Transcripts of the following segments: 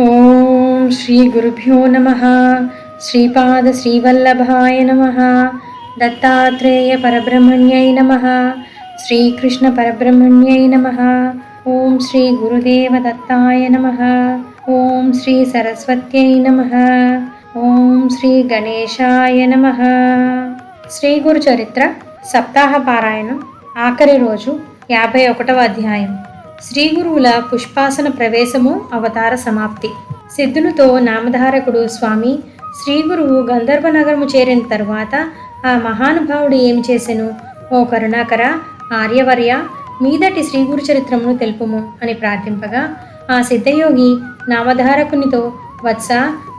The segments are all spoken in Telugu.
ఓం శ్రీ గురుభ్యో నమ. శ్రీపాద శ్రీవల్లభాయ నమ. దత్తాత్రేయ పరబ్రహ్మణ్యై నమ. శ్రీకృష్ణ పరబ్రహ్మణ్యై నమ. ఓం శ్రీ గురుదేవ దత్తాయ నమ. ఓం శ్రీ సరస్వత్యై నమ. ఓం శ్రీ గణేశాయ నమ. శ్రీ గురు చరిత్ర సప్తాహ పారాయణం ఆఖరి రోజు యాభై ఒకటవ అధ్యాయం. శ్రీ గురువుల పుష్పాసన ప్రవేశము అవతార సమాప్తి. సిద్ధులతో నామధారకుడు స్వామి శ్రీ గురువు గంధర్వ నగరము చేరిన తరువాత ఆ మహానుభావుడు ఏమి చేసెను? ఓ కరుణాకర ఆర్యవర్య మీదటి శ్రీ గురు చరిత్రమును తెలుపుము అని ప్రార్థింపగా ఆ సిద్ధయోగి నామధారకునితో వత్స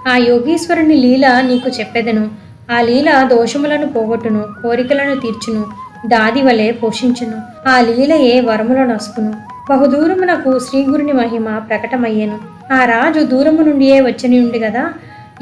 ఆ యోగీశ్వరుని లీల నీకు చెప్పెదను. ఆ లీల దోషములను పోగొట్టును కోరికలను తీర్చును దాది వలె పోషించును. ఆ లీలయే వరములను నొసుకును. బహుదూరమునకు శ్రీగురుని మహిమ ప్రకటమయ్యేను. ఆ రాజు దూరము నుండియే వచ్చని ఉండి గదా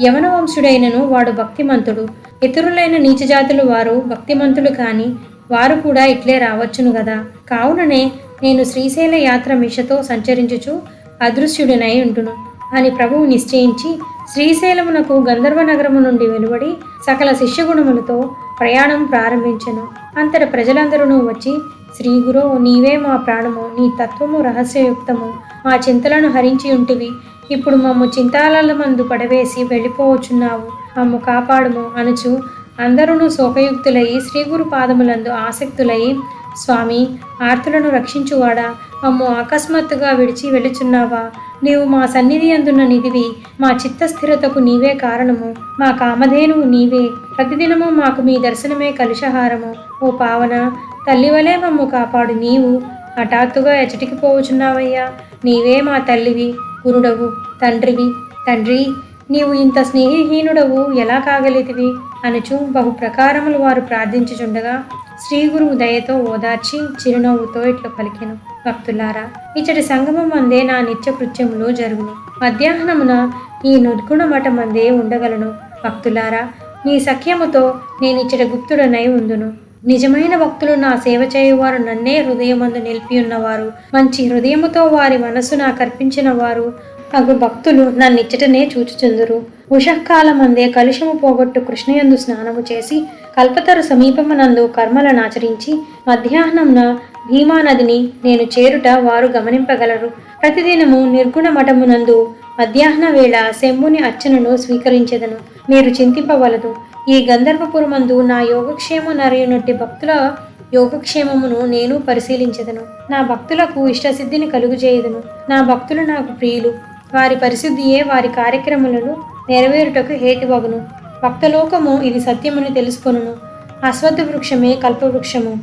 యవన వంశుడైనను వాడు భక్తిమంతుడు. ఇతరులైన నీచజాతులు వారు భక్తిమంతులు కాని వారు కూడా ఇట్లే రావచ్చును గదా. కావుననే నేను శ్రీశైల యాత్ర మిషతో సంచరించుచు అదృశ్యుడినై ఉంటును అని ప్రభువు నిశ్చయించి శ్రీశైలమునకు గంధర్వ నగరము నుండి వెలువడి సకల శిష్యగుణములతో ప్రయాణం ప్రారంభించెను. అంతట ప్రజలందరూ వచ్చి శ్రీ గురువు నీవే మా ప్రాణము నీ తత్వము రహస్యయుక్తము. మా చింతలను హరించి ఉంటివి. ఇప్పుడు మమ్ము చింతాలల మందు పడవేసి వెళ్ళిపోవచ్చున్నావు. మమ్ము కాపాడుము అనుచు. అందరూ శోకయుక్తులై శ్రీగురు పాదములందు ఆసక్తులై స్వామి ఆర్తులను రక్షించువాడా? మమ్ము అకస్మాత్తుగా విడిచి వెళుచున్నావా నీవు మా సన్నిధి అందున్న నిధివి. మా చిత్తస్థిరతకు నీవే కారణము. మా కామధేనువు నీవే. ప్రతిదినము మాకు మీ దర్శనమే కలుషహారము. ఓ పావన తల్లివలే మమ్ము కాపాడు నీవు. హఠాత్తుగా ఎచటికి పోవుచున్నావయ్యా. నీవే మా తల్లివి గురుడవు తండ్రివి. తండ్రి నీవు ఇంత స్నేహహీనుడవు. ఎలా కాగలితివి అనుచు బహు ప్రకారములు వారు ప్రార్థించుచుండగా శ్రీ గురువు దయతో ఓదార్చి చిరునవ్వుతో ఇట్లా పలికెను. భక్తులారా ఇచ్చటి సంగమం మందే నా నిత్య కృత్యములు జరుగును. మధ్యాహ్నమున ఈ నిర్గుణ మఠమందే ఉండగలను భక్తులారా నీ సఖ్యముతో నేను ఇచ్చట గుప్తుడనై ఉందును. నిజమైన భక్తులు నా సేవ చేయువారు నన్నే హృదయమందు నిలిపి ఉన్నవారు. మంచి హృదయముతో వారి మనసు నాకు వారు అగు భక్తులు నన్నిచ్చటనే చూచుచుందురు. ఉషకాలమందే కలుషము పోగొట్టు కృష్ణయందు స్నానము చేసి కల్పతరు సమీపమునందు కర్మలను ఆచరించి మధ్యాహ్నంన భీమా నదిని నేను చేరుట వారు గమనింపగలరు. ప్రతిదినము నిర్గుణ మఠమునందు మధ్యాహ్న వేళ శంభుని అర్చనను స్వీకరించెదను. మీరు చింతింపవలదు. ఈ గంధర్వపురమందు నా యోగక్షేమ నరయునట్టి భక్తుల యోగక్షేమమును నేను పరిశీలించదను. నా భక్తులకు ఇష్టసిద్ధిని కలుగుచేయదును నా భక్తులు నాకు ప్రియులు. వారి పరిశుద్ధియే వారి కార్యక్రమాలను నెరవేరుటకు హేతువగును. భక్తలోకము ఇది సత్యమని తెలుసుకొనును. అశ్వత్థ వృక్షమే కల్పవృక్షము.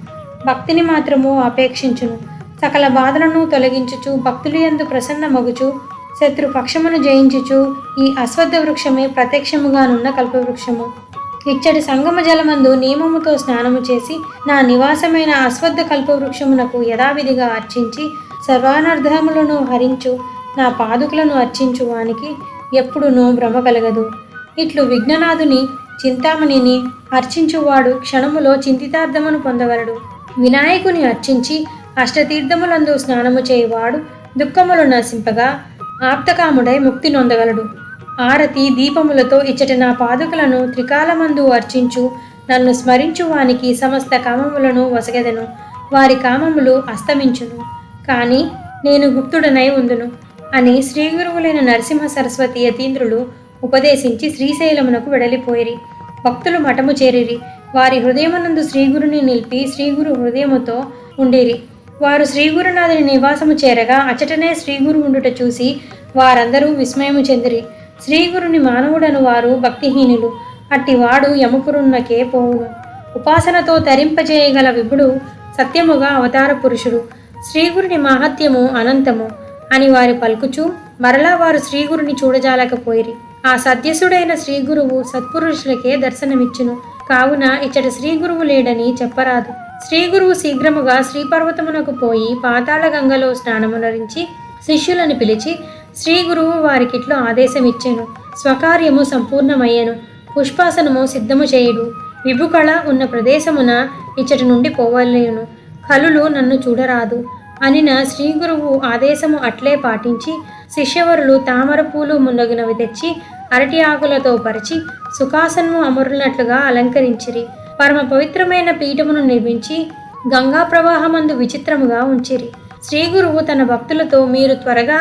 భక్తిని మాత్రము అపేక్షించును. సకల బాధలను తొలగించుచు భక్తులు ఎందు ప్రసన్న మగుచు శత్రు పక్షమును జయించుచు ఈ అశ్వత్థ వృక్షమే ప్రత్యక్షముగానున్న కల్పవృక్షము. ఇచ్చటి సంగమ జలమందు నియమముతో స్నానము చేసి నా నివాసమైన అశ్వత్థ కల్పవృక్షమునకు యథావిధిగా అర్చించి సర్వానర్థములను హరించు నా పాదుకులను అర్చించు వానికి ఎప్పుడునూ భ్రమ కలగదు. ఇట్లు విఘ్ననాథుని చింతామణిని అర్చించువాడు క్షణములో చింతితార్థమును పొందగలడు. వినాయకుని అర్చించి అష్టతీర్థములందు స్నానము చేయువాడు దుఃఖములు నశింపగా ఆప్తకాముడై ముక్తి నొందగలడు. ఆరతి దీపములతో ఇచ్చటి నా పాదుకలను త్రికాలమందు అర్చించు. నన్ను స్మరించు వానికి సమస్త కామములను వసగెదను. వారి కామములు అస్తమించును. కానీ నేను గుప్తుడనై ఉందును. అని శ్రీ గురువులైన నరసింహ సరస్వతి యతీంద్రులు ఉపదేశించి శ్రీశైలమునకు వెడలిపోయిరి. భక్తులు మఠము చేరిరి. వారి హృదయమునందు శ్రీగురుని నిలిపి శ్రీగురు హృదయముతో ఉండేరి. వారు శ్రీగురునాథుని నివాసము చేరగా అచటనే శ్రీగురు ఉండుట చూసి వారందరూ విస్మయము చెందిరి. శ్రీగురుని మానవుడను వారు భక్తిహీనులు. అట్టివాడు యమపురున్నకే పోవును ఉపాసనతో తరింపజేయగల విభుడు సత్యముగా అవతార పురుషుడు. శ్రీగురుని మాహత్యము అనంతము అని వారి పలుకుచూ మరలా వారు శ్రీగురుని చూడజాలకపోయిరి. ఆ సద్యసుడైన శ్రీగురువు సత్పురుషులకే దర్శనమిచ్చును. కావున ఇచ్చట శ్రీగురువు లేడని చెప్పరాదు. శ్రీగురువు శీఘ్రముగా శ్రీపర్వతమునకు పోయి పాతాళ గంగలో స్నానమునరించి శిష్యులను పిలిచి శ్రీ గురువు వారికిట్లో ఆదేశమిచ్చెను స్వకార్యము సంపూర్ణమయ్యెను. పుష్పాసనము సిద్ధము చేయుడు. విభుకళ ఉన్న ప్రదేశమున ఇచ్చటి నుండి పోవలేను. కలులు నన్ను చూడరాదు. అనిన శ్రీ గురువు ఆదేశము అట్లే పాటించి శిష్యవరులు తామర పూలు మున్నగినవి తెచ్చి అరటి ఆకులతో పరిచి సుఖాసనము అమరునట్లుగా అలంకరించిరి. పరమ పవిత్రమైన పీఠమును నిర్మించి గంగా ప్రవాహమందు విచిత్రముగా ఉంచిరి. శ్రీ గురువు తన భక్తులతో మీరు త్వరగా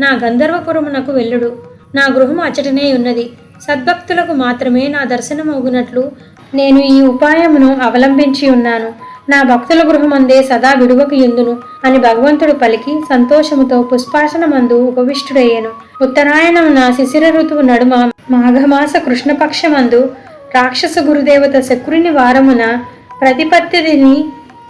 నా గంధర్వపురమునకు వెళ్ళుడు. నా గృహము అచ్చటనే ఉన్నది. సద్భక్తులకు మాత్రమే నా దర్శనమగునట్లు నేను ఈ ఉపాయమును అవలంబించి ఉన్నాను. నా భక్తుల గృహమందే సదా విడువకు ఎందును? అని భగవంతుడు పలికి సంతోషముతో పుష్పాసనమందు ఉపవిష్టుడయ్యను. ఉత్తరాయణమున శిశిర ఋతువు నడుమ మాఘమాస కృష్ణపక్షమందు రాక్షస గురుదేవత శకురుని వారమున ప్రతిపత్తిని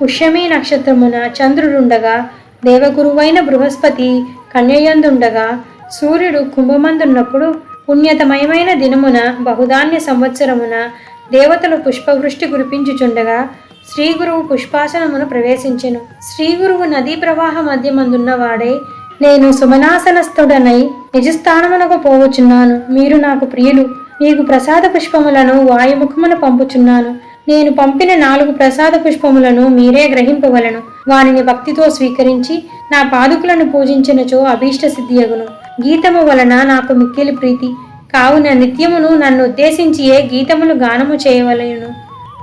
పుష్యమీ నక్షత్రమున చంద్రుడుండగా దేవగురువైన బృహస్పతి కన్యయందుండగా సూర్యుడు కుంభమందున్నప్పుడు పుణ్యతమయమైన దినమున బహుధాన్య సంవత్సరమున దేవతలు పుష్పవృష్టి కురిపించుచుండగా శ్రీ గురువు పుష్పాసనమును ప్రవేశించెను. శ్రీ గురువు నదీ ప్రవాహ మధ్యమందున్నవాడై నేను సుమనాసనస్థుడనై నిజస్థానమునకు పోవచున్నాను. మీరు నాకు ప్రియులు. మీకు ప్రసాద పుష్పములను వాయుముఖమును పంపుచున్నాను. నేను పంపిన నాలుగు ప్రసాద పుష్పములను మీరే గ్రహింపవలను. వానిని భక్తితో స్వీకరించి నా పాదుకులను పూజించినచో అభీష్ట సిద్ధియగును. గీతము వలన నాకు మిక్కిలి ప్రీతి. కావున నిత్యమును నన్ను ఉద్దేశించి ఏ గీతములు గానము చేయవలెను.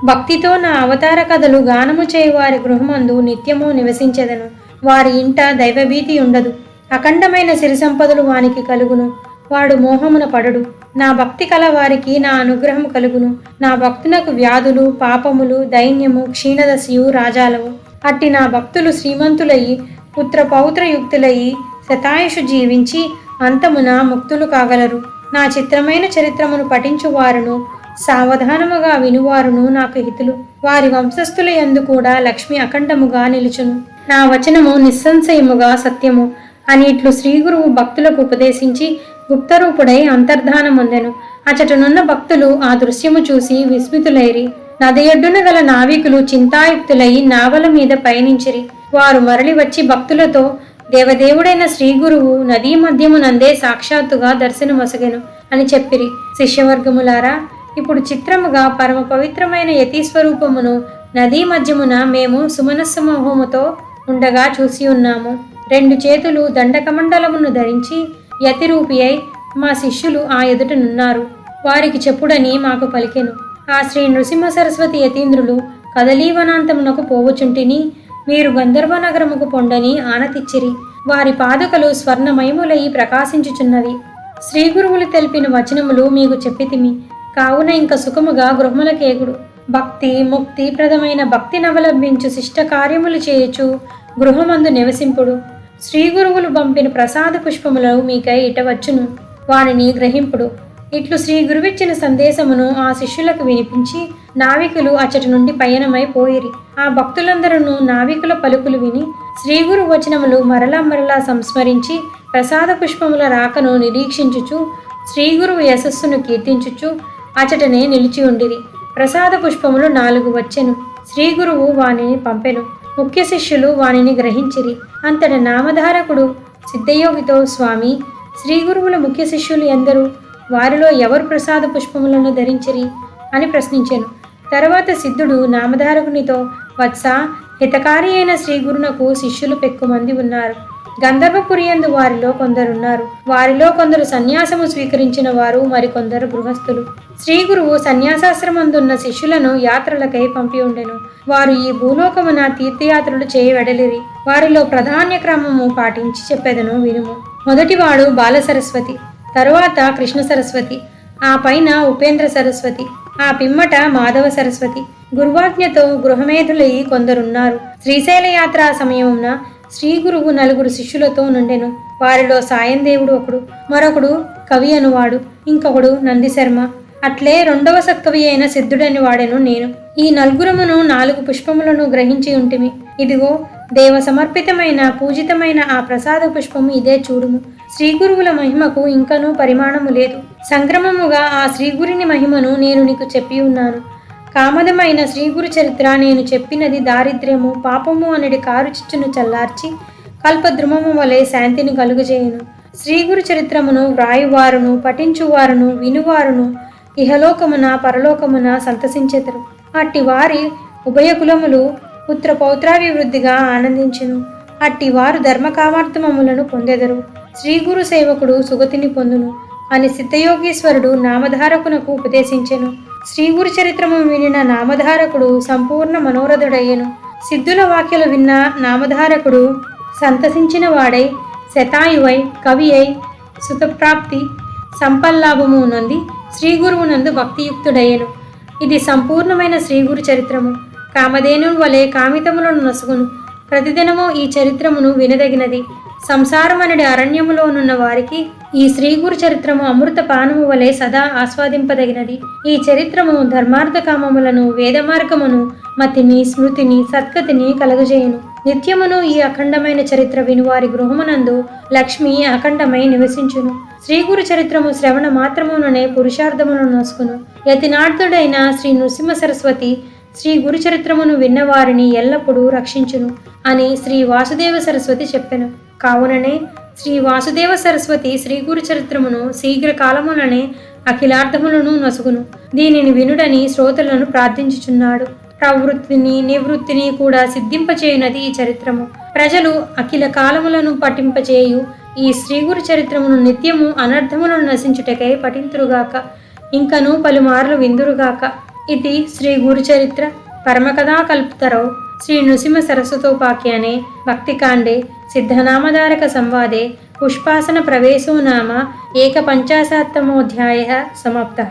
భక్తితో నా అవతార కథలు గానము చేయవారి గృహమందు నిత్యము నివసించెదను. వారి ఇంట దైవభీతి ఉండదు. అఖండమైన సిరి సంపదలు వానికి కలుగును. వాడు మోహమున పడడు. నా భక్తి కల వారికి నా అనుగ్రహం కలుగును. నా భక్తునకు వ్యాధులు పాపములు దైన్యము క్షీణదశయు రాజాలవు. అట్టి నా భక్తులు శ్రీమంతులయ్యి పుత్ర పౌత్రయుక్తులయ్యి శతాయుషు జీవించి అంతమున ముక్తులు కాగలరు. నా చిత్రమైన చరిత్రమును పఠించువారును సావధానముగా వినువారును నాకు హితులు. వారి వంశస్థుల యందు కూడా లక్ష్మి అఖండముగా నిలుచును. నా వచనము నిస్సంశయముగా సత్యము. అని ఇట్లు శ్రీగురువు భక్తులకు ఉపదేశించి గుప్తరూపుడై అంతర్ధానముందెను అచటనున్న భక్తులు ఆ దృశ్యము చూసి విస్మితులైరి. నదియొడ్డున గల నావికులు చింతాయుక్తులై నావల మీద పయనించిరి. వారు మరలి వచ్చి భక్తులతో దేవదేవుడైన శ్రీ గురువు నదీ మధ్యమునందే సాక్షాత్తుగా దర్శనమొసగెను అని చెప్పిరి. శిష్యవర్గములారా ఇప్పుడు చిత్రముగా పరమ పవిత్రమైన యతీస్వరూపమును నదీ మధ్యమున మేము సుమనస్సమోహముతో ఉండగా చూసి ఉన్నాము. రెండు చేతులు దండకమండలమును ధరించి యతిరూపి అయి మా శిష్యులు ఆ ఎదుటనున్నారు వారికి చెప్పుడని మాకు పలికెను. ఆ శ్రీ నృసింహ సరస్వతి యతీంద్రులు కదలీవనాంతమునకు పోవుచుంటిని మీరు గంధర్వ నగరముకు పొండని ఆనతిచ్చిరి. వారి పాదకలు స్వర్ణమయములై ప్రకాశించుచున్నవి. శ్రీ గురువులు తెలిపిన వచనములు మీకు చెప్పితిమి. కావున ఇంక సుఖముగా గృహములకేగుడు భక్తి ముక్తి ప్రదమైన భక్తిని శిష్ట కార్యములు చేయుచు గృహమందు నివసింపుడు. శ్రీ గురువులు పంపిన ప్రసాద పుష్పములు మీకై ఇటవచ్చును. వానిని గ్రహింపుడు. ఇట్లు శ్రీ గురువిచ్చిన సందేశమును ఆ శిష్యులకు వినిపించి నావికులు అచ్చటి నుండి పయనమై పోయిరి. ఆ భక్తులందరూ నావికుల పలుకులు విని శ్రీ గురు వచనములు మరలా మరలా సంస్మరించి ప్రసాద పుష్పముల రాకను నిరీక్షించుచు శ్రీ గురువు యశస్సును కీర్తించుచు అచటనే నిలిచి ఉండిరి. ప్రసాద పుష్పములు నాలుగు వచ్చెను. శ్రీ గురువు వానిని పంపెను. ముఖ్య శిష్యులు వానిని గ్రహించిరి. అంతటి నామధారకుడు సిద్ధయోగితో స్వామి శ్రీ గురువుల ముఖ్య శిష్యులు ఎందరు? వారిలో ఎవరు ప్రసాద పుష్పములను ధరించిరి? అని ప్రశ్నించాను. తర్వాత సిద్ధుడు నామధారకునితో వత్స హితకారి అయిన శ్రీగురునకు శిష్యులు పెక్కుమంది ఉన్నారు. గంధర్వపురియందు వారిలో కొందరున్నారు. వారిలో కొందరు సన్యాసము స్వీకరించిన వారు మరికొందరు గృహస్థులు. శ్రీగురువు సన్యాసాశ్రమందున్న శిష్యులను యాత్రలకై పంపి ఉండెను. వారు ఈ భూలోకమున తీర్థయాత్రలు చేయవెడలిరి. వారిలో ప్రాధాన్య క్రమము పాటించి చెప్పెదను వినుము. మొదటివాడు బాల సరస్వతి తరువాత కృష్ణ సరస్వతి ఆ పైన ఉపేంద్ర సరస్వతి ఆ పిమ్మట మాధవ సరస్వతి గురువాజ్ఞతో గృహమేధులై కొందరున్నారు. శ్రీశైల యాత్ర సమయమున శ్రీ గురువు నలుగురు శిష్యులతో నుండెను. వారిలో సాయం దేవుడు ఒకడు మరొకడు కవి అనువాడు ఇంకొకడు నందిశర్మ అట్లే రెండవ సత్కవి అయిన సిద్ధుడని వాడెను నేను. ఈ నలుగురమును నాలుగు పుష్పములను గ్రహించి ఉంటిమి. ఇదిగో దేవ సమర్పితమైన పూజితమైన ఆ ప్రసాద పుష్పము ఇదే చూడుము. శ్రీ గురువుల మహిమకు ఇంకనూ పరిమాణము లేదు. సంక్రమముగా ఆ శ్రీగురిని మహిమను నేను నీకు చెప్పి ఉన్నాను. కామదమైన శ్రీగురు చరిత్ర నేను చెప్పినది దారిద్ర్యము పాపము అనడి కారు చిచ్చును చల్లార్చి కల్పద్రుమము వలె శాంతిని కలుగజేయును. శ్రీగురు చరిత్రమును వ్రాయువారును పఠించువారును వినువారును ఇహలోకమున పరలోకమున సంతసించెదరు. అట్టి వారి ఉభయ కులములు పుత్ర పౌత్రాభివృద్ధిగా ఆనందించును. అట్టి వారు ధర్మ కామార్థమములను పొందెదరు. శ్రీ గురు సేవకుడు సుగతిని పొందును అని సిద్ధయోగీశ్వరుడు నామధారకునకు ఉపదేశించెను. శ్రీగురు చరిత్రము వినిన నామధారకుడు సంపూర్ణ మనోరథుడయ్యను. సిద్ధుల వాక్యలు విన్న నామధారకుడు సంతసించిన వాడై శతాయువై కవి అయి సుతప్రాప్తి సంపల్లాభము నొంది శ్రీ గురువునందు భక్తియుక్తుడయ్యెను. ఇది సంపూర్ణమైన శ్రీగురు చరిత్రము. కామధేను వలె కామితములను నసుగును. ప్రతిదినము ఈ చరిత్రమును వినదగినది. సంసారమనడి అరణ్యములోనున్న వారికి ఈ శ్రీగురు చరిత్రము అమృత పానము వలె సదా ఆస్వాదింపదగినది. ఈ చరిత్రము ధర్మార్థ కామములను వేద మార్గమును మతిని స్మృతిని సత్కతిని కలుగజేయును. నిత్యమును ఈ అఖండమైన చరిత్ర వినువారి గృహమునందు లక్ష్మి అఖండమై నివసించును. శ్రీగురు చరిత్రము శ్రవణ మాత్రముననే పురుషార్థమును నోసుకును. యతినార్థుడైన శ్రీ నృసింహ సరస్వతి శ్రీ గురు చరిత్రమును విన్నవారిని ఎల్లప్పుడూ రక్షించును అని శ్రీ వాసుదేవ సరస్వతి చెప్పెను. కావుననే శ్రీ వాసుదేవ సరస్వతి శ్రీ గురు చరిత్రమును శీఘ్ర కాలములనే అఖిలార్థములను నొసుగును. దీనిని వినుడని శ్రోతలను ప్రార్థించుచున్నాడు. ప్రవృత్తిని నివృత్తిని కూడా సిద్ధింపచేయునది ఈ చరిత్రము. ప్రజలు అఖిల కాలములను పఠింపచేయు ఈ శ్రీగురు చరిత్రమును నిత్యము అనర్థములను నశించుటకై పఠింతురుగాక. ఇంకను పలుమార్లు విందురుగాక. ఇది శ్రీ గురు చరిత్ర. పరమకథా కల్పుతరవు శ్రీ నృసింహ సరస్వతోపాఖ్యానే భక్తికాండే సిద్ధనామధారక సంవాదే పుష్పాసన ప్రవేశో నామ ఏకపంచాశత్తమోऽధ్యాయः సమాప్త.